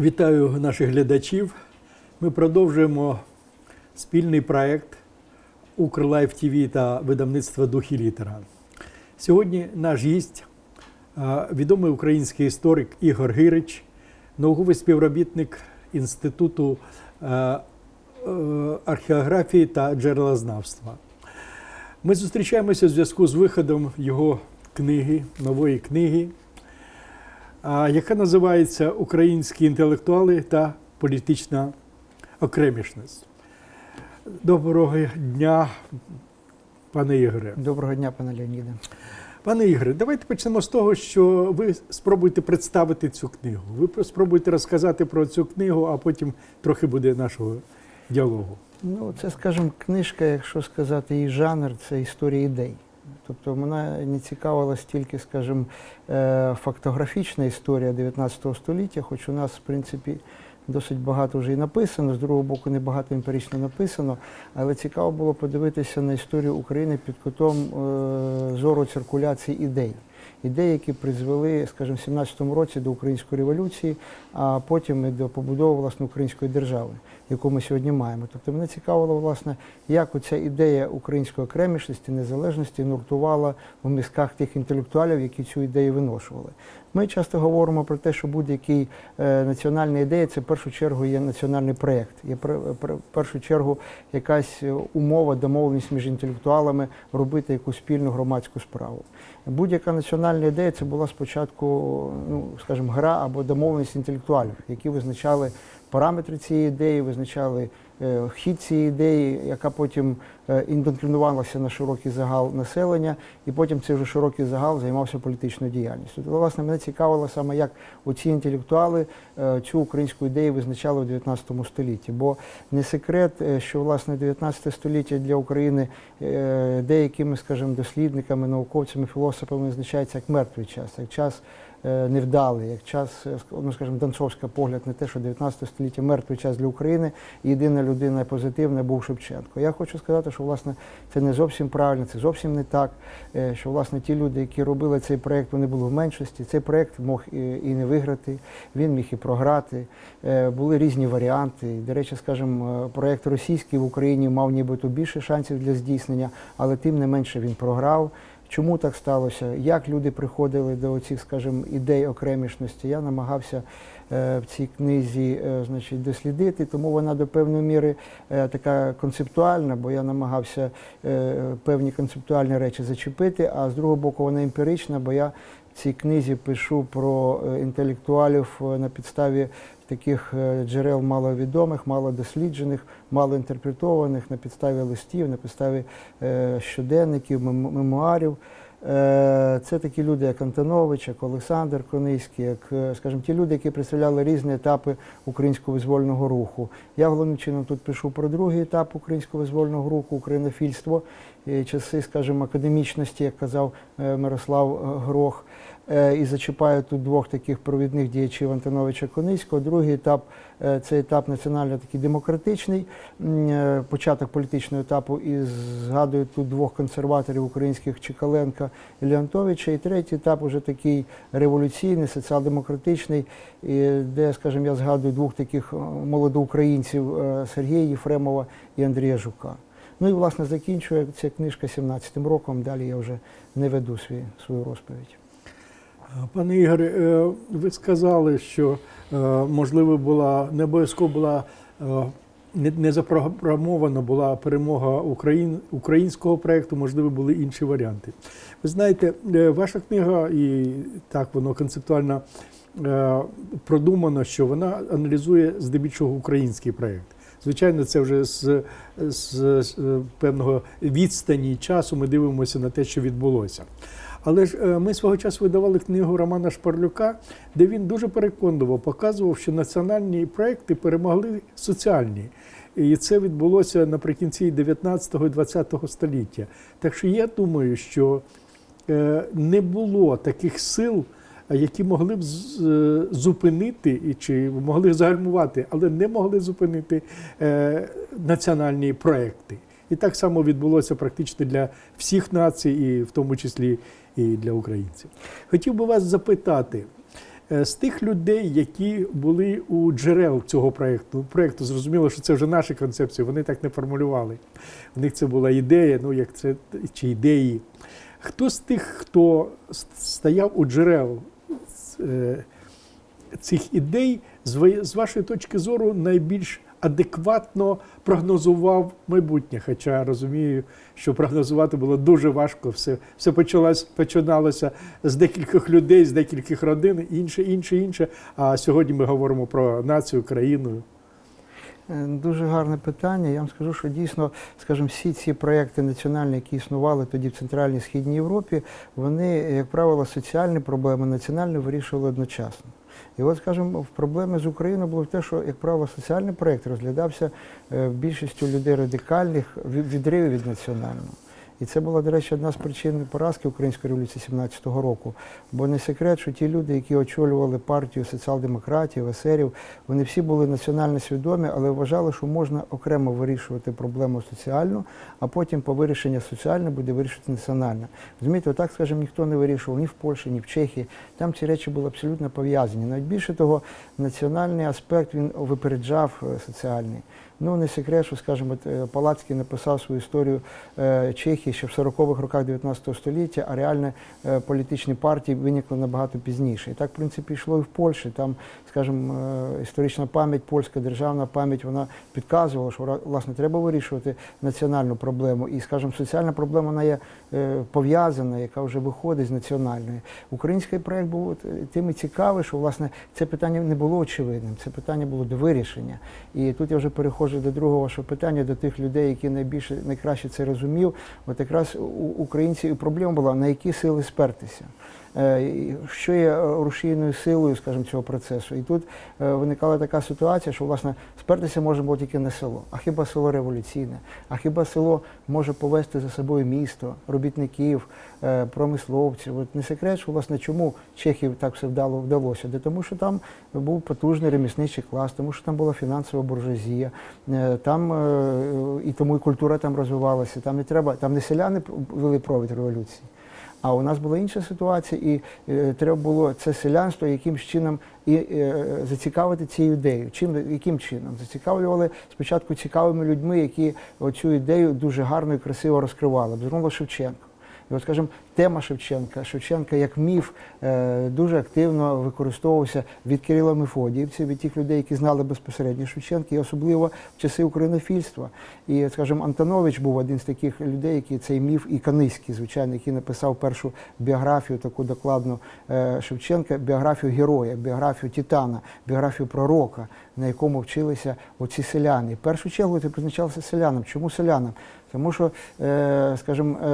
Вітаю наших глядачів. Ми продовжуємо спільний проект Укрлайф ТВ та видавництва Дух і літера. Сьогодні наш гість, е, відомий український історик Ігор Гирич, науковий співробітник Інституту е, е, археографії та джерелознавства. Ми зустрічаємося у зв'язку з виходом його книги, нової книги, яка називається Українські інтелектуали та політична окремішність. Доброго дня, пане Ігоре. Доброго дня, пане Леоніде. Пане Ігоре, давайте почнемо з того, що ви спробуєте представити цю книгу. Ви спробуєте розказати про цю книгу, а потім трохи буде нашого діалогу. Ну, це, скажімо, книжка, якщо сказати її жанр, це історія ідей. Тобто мене не цікавила стільки, скажімо, е, фактографічна історія 19 століття, хоч у нас, в принципі, досить багато вже і написано, з другого боку, небагато імперічно написано, але цікаво було подивитися на історію України під кутом е, зору циркуляції ідей. Ідеї, які призвели, скажімо, в 17-му році до української революції, а потім і до побудови власне української держави, яку ми сьогодні маємо. Тобто мене цікавило, власне, як оця ідея української окремішності, незалежності нуртувала в мізках тих інтелектуалів, які цю ідею виношували. Ми часто говоримо про те, що будь-який е, національна ідея це в першу чергу є національний проєкт, є в першу чергу якась е, умова, домовленість між інтелектуалами робити якусь спільну громадську справу. Будь-яка національна ідея це була спочатку, ну скажімо, гра або домовленість інтелектуалів, які визначали параметри цієї ідеї, визначали хід цієї ідеї, яка потім е, індоктринувалася на широкий загал населення, і потім цей вже широкий загал займався політичною діяльністю. Тобто, власне, мене цікавило саме, як оці інтелектуали е, цю українську ідею визначали в 19 столітті. Бо не секрет, е, що власне 19 століття для України е, деякими, скажімо, дослідниками, науковцями, філософами визначається як мертвий час, як час е, невдалий, як час, е, ну скажімо, Донцовська погляд на те, що 19 століття мертвий час для України, і єдина людина позитивна був Шевченко. Я хочу сказати, що власне це не зовсім правильно, це зовсім не так. е, Що власне ті люди, які робили цей проект, вони були в меншості. Цей проект мог і, не виграти, він міг і програти. Е, Були різні варіанти. До речі, скажімо, е, проект російський в Україні мав нібито більше шансів для здійснення, але тим не менше він програв. Чому так сталося? Як люди приходили до цих, скажімо, ідей окремішності? Я намагався е, в цій книзі е, значить, дослідити, тому вона до певної міри е, така концептуальна, бо я намагався певні концептуальні речі зачепити, а з другого боку вона емпірична, бо я в цій книзі пишу про інтелектуалів на підставі таких е, джерел маловідомих, малодосліджених, малоінтерпретованих, на підставі листів, на підставі е, щоденників, мемуарів. Е, Це такі люди, як Антонович, як Олександр Кониський, як, скажімо, ті люди, які представляли різні етапи українського визвольного руху. Я головним чином тут пишу про другий етап українського визвольного руху, українофільство, часи, скажімо, академічності, як казав Мирослав Грох. Е, І зачіпаю тут двох таких провідних діячів Антоновича Кониського. Другий етап е, це етап національно такий демократичний, е, початок політичного етапу. І згадую тут двох консерваторів українських Чекаленка і Леонтовича. І третій етап уже такий революційний, соціал-демократичний, де, скажімо, я згадую двох таких молодоукраїнців Сергія Єфремова і Андрія Жука. Ну і власне закінчує ця книжка 17-м роком. Далі я вже не веду свій, свою розповідь. Пане Ігоре, е, ви сказали, що е, можливо була не обов'язково була е, не, запрограмована була перемога Україн, українського проєкту, можливо, були інші варіанти. Ви знаєте, ваша книга, і так воно концептуально продумано, що вона аналізує здебільшого український проєкт. Звичайно, це вже з, з, з певного відстані часу ми дивимося на те, що відбулося. Але ж е, ми свого часу видавали книгу Романа Шпарлюка, де він дуже переконливо показував, що національні проекти перемогли соціальні. І це відбулося наприкінці 19-го і 20 століття. Так що я думаю, що е, не було таких сил, які могли б е, зупинити і чи могли загальмувати, але не могли зупинити національні проекти. І так само відбулося практично для всіх націй, і в тому числі і для українців. Хотів би вас запитати, е, з тих людей, які були у джерел цього проєкту, проєкту, зрозуміло, що це вже наші концепції, вони так не формулювали. У них це була ідея, ну як це чи ідеї. Хто з тих, хто стояв у джерел е, цих ідей, з вашої точки зору, найбільш адекватно прогнозував майбутнє. Хоча розумію, що прогнозувати було дуже важко. Все, все почалось, починалося з декількох людей, з декількох родин, інше, інше, інше. А сьогодні ми говоримо про націю, країну. Е, Дуже гарне питання. Я вам скажу, що дійсно, скажімо, всі ці проекти національні, які існували тоді в Центральній Східній Європі, вони, як правило, соціальні проблеми національні вирішували одночасно. І от, скажімо, проблеми з Україною було те, що, як правило, соціальний проєкт розглядався е, більшістю людей радикальних відривів від національного. І це була, до речі, одна з причин поразки Української революції 17-го року. Бо не секрет, що ті люди, які очолювали партію соціал-демократів, есерів, вони всі були національно свідомі, але вважали, що можна окремо вирішувати проблему соціальну, а потім по вирішенню соціальне буде вирішувати національне. Розумієте, отак, скажімо, ніхто не вирішував ні в Польщі, ні в Чехії. Там ці речі були абсолютно пов'язані. Навіть більше того, національний аспект він випереджав е, соціальний. Ну, не секрет, що, скажімо, е, Палацький написав свою історію е, Чехії ще в 40-х роках 19 століття, а реальне е, політичні партії виникли набагато пізніше. І так, в принципі, йшло і в Польщі. Там, скажімо, історична пам'ять, польська державна пам'ять, вона підказувала, що власне треба вирішувати національну проблему. І, скажімо, соціальна проблема вона є пов'язана, яка вже виходить з національної. Український проект був тим і цікавий, що власне це питання не було очевидним, це питання було до вирішення. І тут я вже переходжу до другого вашого питання, до тих людей, які найбільше найкраще це розумів. От якраз у українців і проблема була на які сили спертися. Е, Що є е, рушійною силою, скажімо, цього процесу? І тут е, виникала така ситуація, що власне спертися можна було тільки на село. А хіба село революційне? А хіба село може повести за собою місто, робітників, промисловців? От не секрет, що власне чому Чехів так все вдало вдалося? Де тому, що там був потужний ремісничий клас, тому що там була фінансова буржуазія, там і тому і культура там розвивалася. Там не треба, там не селяни вели провід революції. А у нас була інша ситуація, і е, треба було це селянство якимсь чином і е, зацікавити цією ідеєю. Чим яким чином? Зацікавлювали спочатку цікавими людьми, які цю ідею дуже гарно і красиво розкривали. Безумовно, Шевченко. І от, скажімо, тема Шевченка, Шевченка як міф е, дуже активно використовувався від Кирила Мефодіївців, від тих людей, які знали безпосередньо Шевченка, і особливо в часи українофільства. І, скажімо, Антонович був один з таких людей, який цей міф і Каниський, звичайно, який написав першу біографію, таку докладну е, Шевченка, біографію героя, біографію Титана, біографію пророка, на якому вчилися оці селяни. В першу чергу це призначалося селянам. Чому селянам? Тому що, е, скажімо, е,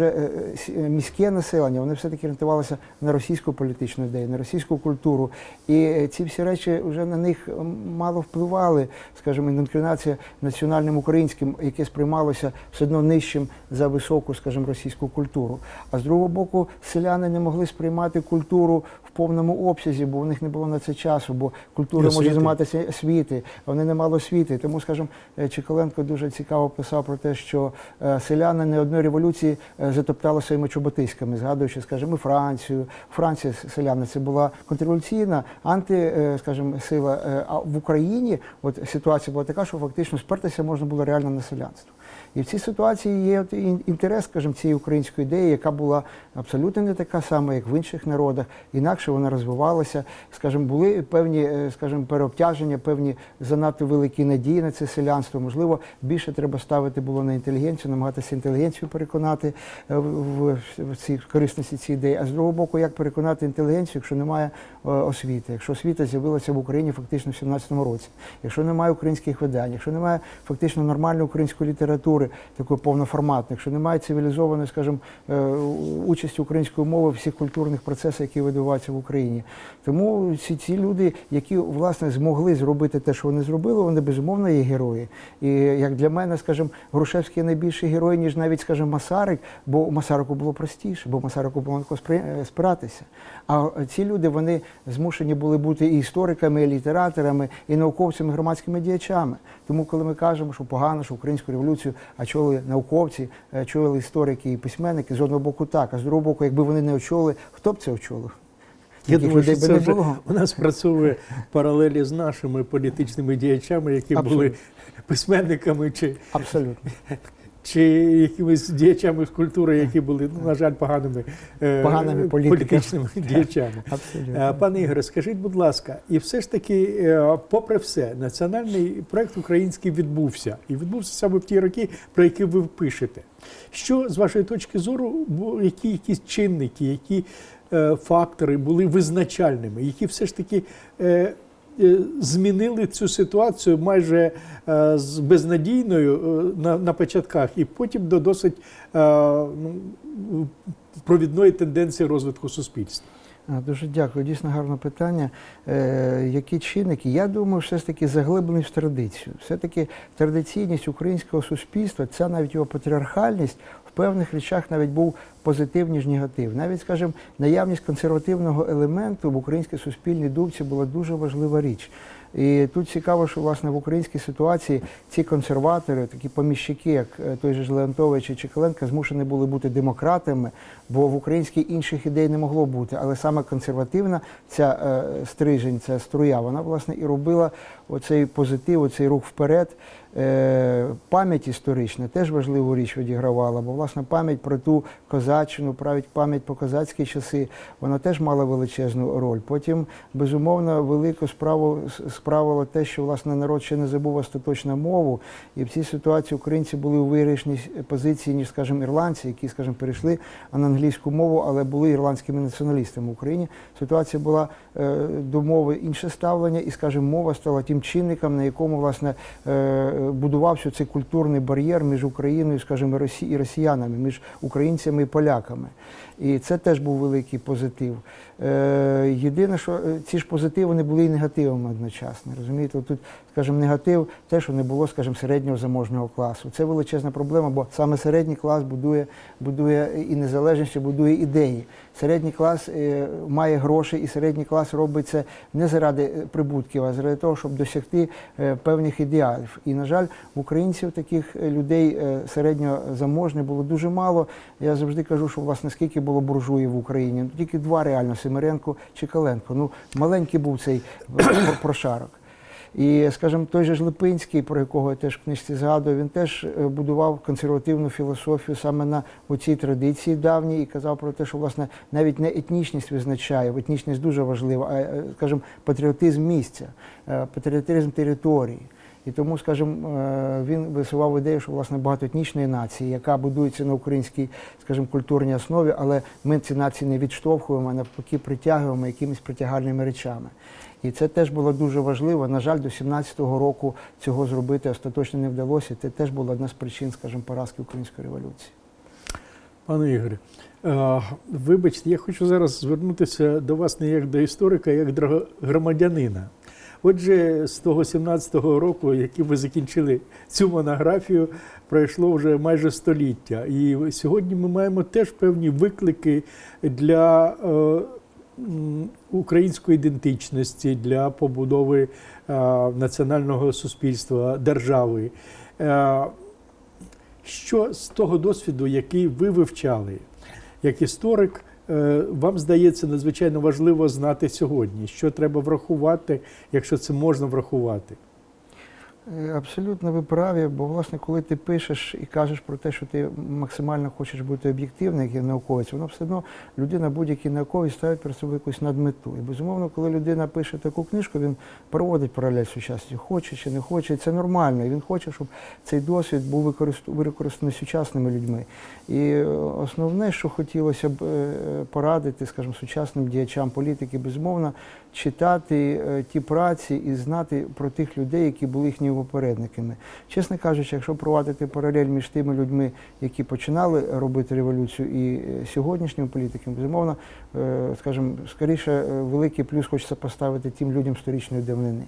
е, е, міське населення, вони все-таки орієнтувалися на російську політичну ідею, на російську культуру. І ці всі речі вже на них мало впливали, скажімо, індоктринація національним українським, яке сприймалося все одно нижчим за високу, скажімо, російську культуру. А з другого боку, селяни не могли сприймати культуру повному обсязі, бо у них не було на це часу, бо культура може займатися освіти, вони не мали освіти. Тому, скажімо, е, Чекаленко дуже цікаво писав про те, що е, селяни не одної революції е, затоптали своїми чоботиськами, згадуючи, скажімо, і Францію. Франція селяни це була контрреволюційна, анти, скажімо, сила. А в Україні от ситуація була така, що фактично спертися можна було реально на селянство. І в цій ситуації є інтерес, скажімо, цієї української ідеї, яка була абсолютно не така сама, як в інших народах. Інакше вона розвивалася. Скажімо, були певні, е, скажімо, переобтяження, певні занадто великі надії на це селянство. Можливо, більше треба ставити було на інтелігенцію, намагатися інтелігенцію переконати е, в цій корисності цієї ідеї. А з другого боку, як переконати інтелігенцію, якщо немає е, освіти, якщо освіта з'явилася в Україні фактично в 17-му році, якщо немає українських видань, якщо немає фактично нормальної української літератури, такої повноформатної, якщо немає цивілізованої, скажімо, е, участі української мови в всіх культурних процесах, які відбуваються в Україні. Тому ці, ці люди, які власне змогли зробити те, що вони зробили, вони безумовно є герої. І як для мене, скажімо, Грушевський найбільший герой, ніж навіть, скажімо, Масарик, бо у Масарику було простіше, бо Масарику було е, спиратися. А ці люди вони змушені були бути і істориками, і літераторами, і науковцями, і громадськими діячами. Тому, коли ми кажемо, що погано, що українську революцію очолили науковці, чули очолили історики і письменники, з одного боку так, а з другого боку, якби вони не очолили, хто б це очолив? Я Таких думаю, що це вже у нас працює паралелі з нашими політичними діячами, які були письменниками чи, Абсолютно. Чи якимись діячами з культури, які були, ну, на жаль, поганими, е, Поганими політиками. політичними діячами. Е, Абсолютно. Пане Ігоре, скажіть, будь ласка, і все ж таки, е, попри все, національний проект український відбувся. І відбувся саме в ті роки, про які ви пишете. Що, з вашої точки зору, які якісь чинники, які е, фактори були визначальними, які все ж таки е, е, змінили цю ситуацію майже е, з безнадійною е, на, на початках, і потім до досить е, ну, провідної тенденції розвитку суспільства? Дуже дякую. Дійсно гарне питання. Е, які чинники? Я думаю, все ж таки заглибленість в традицію. Все-таки традиційність українського суспільства, ця навіть його патріархальність певних речах навіть був позитив, ніж негатив. Навіть, скажімо, наявність консервативного елементу в українській суспільній думці була дуже важлива річ. І тут цікаво, що власне в українській ситуації ці консерватори, такі поміщики, як е, той же Леонтович і Чекаленко, змушені були бути демократами, бо в українській інших ідей не могло бути. Але саме консервативна ця е, стрижень, ця струя, вона власне і робила оцей позитив, оцей рух вперед. Е, пам'ять історична теж важливу річ відігравала, бо власне пам'ять про ту козаччину, пам'ять про козацькі часи, вона теж мала величезну роль. Потім, безумовно, велику справу справило те, що власне народ ще не забув остаточно мову, і в цій ситуації українці були у виграшній позиції, ніж, скажімо, ірландці, які, скажімо, перейшли на англійську мову, але були ірландськими націоналістами в Україні. Ситуація була е, до мови інше ставлення, і, скажімо, мова стала тим чинником, на якому власне е, будувався цей культурний бар'єр між Україною, скажімо, і росіянами, між українцями і поляками. І це теж був великий позитив. Е, єдине, що е, ці ж позитиви не були і негативами одночасно. Розумієте, тут, скажімо, негатив, те, що не було, скажімо, середнього заможного класу. Це величезна проблема, бо саме середній клас будує, будує і незалежність, і будує ідеї. Середній клас е, має гроші, і середній клас робить це не заради е, прибутків, а заради того, щоб досягти е, певних ідеалів. І, на жаль, в українців таких людей е, середньо заможних було дуже мало. Я завжди кажу, що власне скільки було буржуїв в Україні. Ну, тільки два реально Семеренко чи Каленко. Ну, маленький був цей прошарок. І, скажімо, той же ж Липинський, про якого я теж в книжці згадую, він теж е, будував консервативну філософію саме на оцій традиції давній і казав про те, що власне навіть не етнічність визначає, етнічність дуже важлива, а, е, скажімо, патріотизм місця, е, патріотизм території. І тому, скажімо, е, він висував ідею, що власне багатоетнічної нації, яка будується на українській, скажімо, культурній основі, але ми ці нації не відштовхуємо, а навпаки притягуємо якимись притягальними речами. І це теж було дуже важливо. На жаль, до 17-го року цього зробити остаточно не вдалося. Це теж була одна з причин, скажімо, поразки української революції. Пане Ігорі, е, вибачте, я хочу зараз звернутися до вас не як до історика, а як до громадянина. Отже, з того 17-го року, який ви закінчили цю монографію, пройшло вже майже століття. І сьогодні ми маємо теж певні виклики для е, української ідентичності, для побудови е, національного суспільства, держави. Е, що з того досвіду, який ви вивчали як історик, вам здається надзвичайно важливо знати сьогодні, що треба врахувати, якщо це можна врахувати? Е, Абсолютно ви праві, бо власне, коли ти пишеш і кажеш про те, що ти максимально хочеш бути об'єктивним, як науковець, воно все одно людина, будь-який науковець ставить перед собою якусь надмету. І безумовно, коли людина пише таку книжку, він проводить паралель сучасності, хоче чи не хоче, і це нормально. І він хоче, щоб цей досвід був використ- використаний сучасними людьми. І е, основне, що хотілося б е, порадити, скажімо, сучасним діячам політики, безумовно, читати е, ті праці і знати про тих людей, які були їхніми попередниками. Чесно кажучи, якщо провадити паралель між тими людьми, які починали робити революцію, і е, сьогоднішніми політиками, безумовно, е, скажімо, скоріше великий плюс хочеться поставити тим людям сторічної давнини.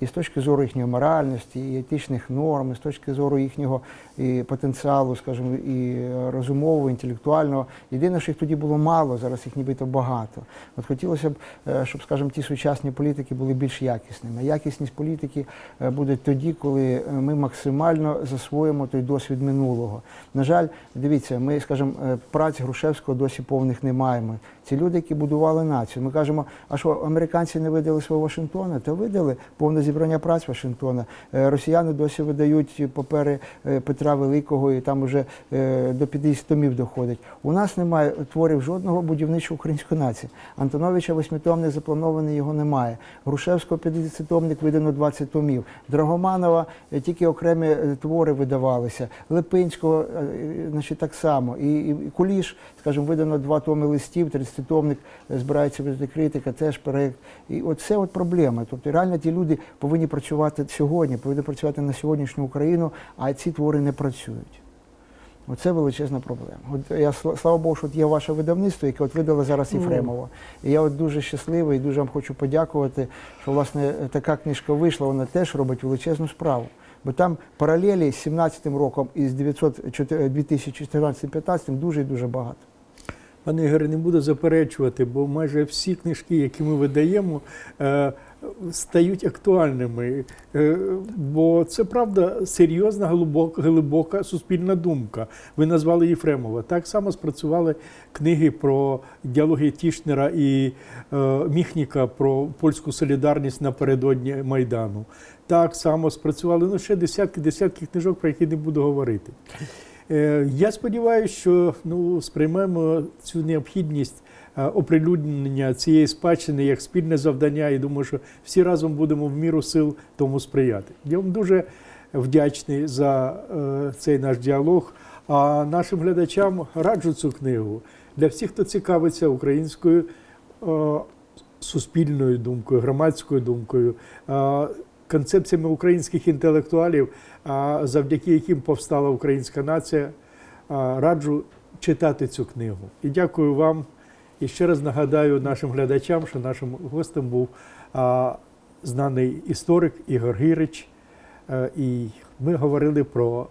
І з точки зору їхньої моральності, і етичних норм, і з точки зору їхнього і потенціалу, скажімо, і е, розумового, інтелектуального. Єдине, що їх тоді було мало, зараз їх нібито багато. От хотілося б, е, щоб, скажімо, ті сучасні політики були більш якісними. Якісність політики е, буде тоді, коли ми максимально засвоїмо той досвід минулого. На жаль, дивіться, ми, скажімо, праць Грушевського досі повних не маємо. Ці люди, які будували націю. Ми кажемо, а що американці не видали свого Вашингтона? Та видали повне зібрання праць Вашингтона. Е, Росіяни досі видають папери е, Петра Великого, і там вже е, до 50 томів доходить. У нас немає творів жодного будівничого української нації. Антоновича восьмитомник запланований, його немає. Грушевського 50-томник видано 20 томів. Драгоманова тільки окремі твори видавалися. Липинського, значить, так само. І, і, Куліш, скажімо, видано два томи листів, 30-томник е, збирається видати критика, теж проект. І от це от проблема. Тобто реально ті люди повинні працювати сьогодні, повинні працювати на сьогоднішню Україну, а ці твори не працюють. Оце величезна проблема. От я слава Богу, що от є ваше видавництво, яке от видало зараз Єфремова. І я от дуже щасливий і дуже вам хочу подякувати, що власне така книжка вийшла, вона теж робить величезну справу. Бо там паралелі з 17-м роком і з 2014-15 дуже і дуже багато. Пане Ігоре, не буду заперечувати, бо майже всі книжки, які ми видаємо, е, стають актуальними. Е, Бо це правда серйозна, глибока, глибока суспільна думка. Ви назвали Єфремова. Так само спрацювали книги про діалоги Тішнера і е, Міхніка про польську солідарність напередодні Майдану. Так само спрацювали ну, ще десятки, десятки книжок, про які не буду говорити. Е, Я сподіваюся, що ну, сприймемо цю необхідність е, оприлюднення цієї спадщини як спільне завдання, і думаю, що всі разом будемо в міру сил тому сприяти. Я вам дуже вдячний за е, цей наш діалог. А нашим глядачам раджу цю книгу для всіх, хто цікавиться українською суспільною думкою, громадською думкою, концепціями українських інтелектуалів, завдяки яким повстала українська нація. Раджу читати цю книгу. І дякую вам. І ще раз нагадаю нашим глядачам, що нашим гостем був знаний історик Ігор Гірич. І ми говорили про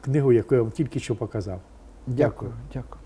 книгу, яку я вам тільки що показав. Дякую. Дякую.